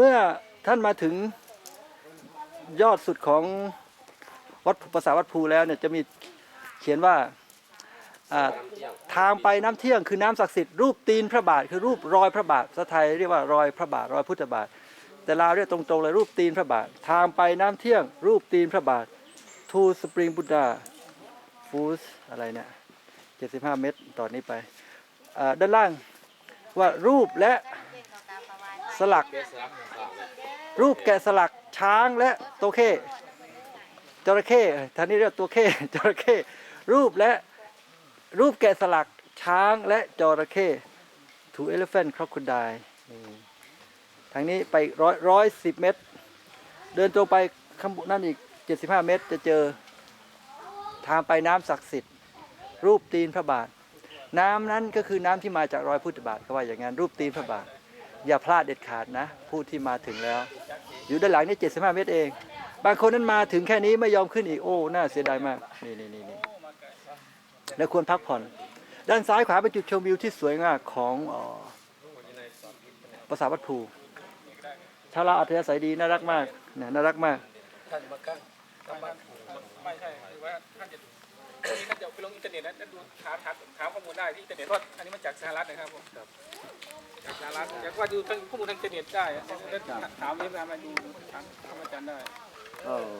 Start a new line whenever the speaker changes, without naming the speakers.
เมื่อท่านมาถึงยอดสุดของวัดปราสาวัดภูแล้วเนี่ยจะมีเขียนว่าทางไปน้ำเที่ยงคือน้ำศักดิ์สิทธิ์รูปตีนพระบาทคือรูปรอยพระบาทภาษาไทยเรียกว่ารอยพระบาทรอยพุทธบาท แต่ลาวเรียกตรงๆเลยรูปตีนพระบาท ทางไปน้ำเที่ยง รูปตีนพระบาททูสปริงบุ d ดาฟูสอะไรเนี่ย75เมตรต่อนนี้ไปด้านล่างว่ารูปและ สลัก รูปแกะสลักช้างและตัวเข้จระเข้ท่านนี้เรียกตัวเข้จระเข้รูปและรูปแกะสลักช้างและจระเข้ทูเอลเฟนครอค o ด i ทางนี้ไปร้อยร้อยสิบเมตร เดินตรงไปข้างบนนั่นอีก75เมตร จะเจอทางไปน้ำศักดิ์สิทธิ์ รูปตีนพระบาท น้ำนั้นก็คือน้ำที่มาจากรอยพุทธบาทเขาว่าอย่างนั้นรูปตีนพระบาท อย่าพลาดเด็ดขาดนะ ผู้ที่มาถึงแล้ว อยู่ด้านหลังนี่75เมตรเอง บางคนนั้นมาถึงแค่นี้ไม่ยอมขึ้นอีกโอ้น่าเสียดายมากนี่นี่นี่นี่แล้วควรพักผ่อน ด้านซ้ายขวาเป็นจุดชมวิวที่สวยงามของเอ่อปราสาวัดภูชาวลาวอัธยาศัยดีน่ารักมากน่ารักมาก
ท่านมากั้งกลับบ้าน
ไม่ใช่คือว่าท่านจะ นี่ท่านจะไปลงอินเทอร์เน็ตนะดูถามถามถามข้อมูลได้ที่อินเทอร์เน็ตเพราะอันนี้มาจากสหรัฐนะครับผมจากสหรัฐจากว่าดูทางข้อมูลทางอินเทอร์เน็ตได้อะถามเรื่องถามดูทางธรรมจันทร์ได้
เออ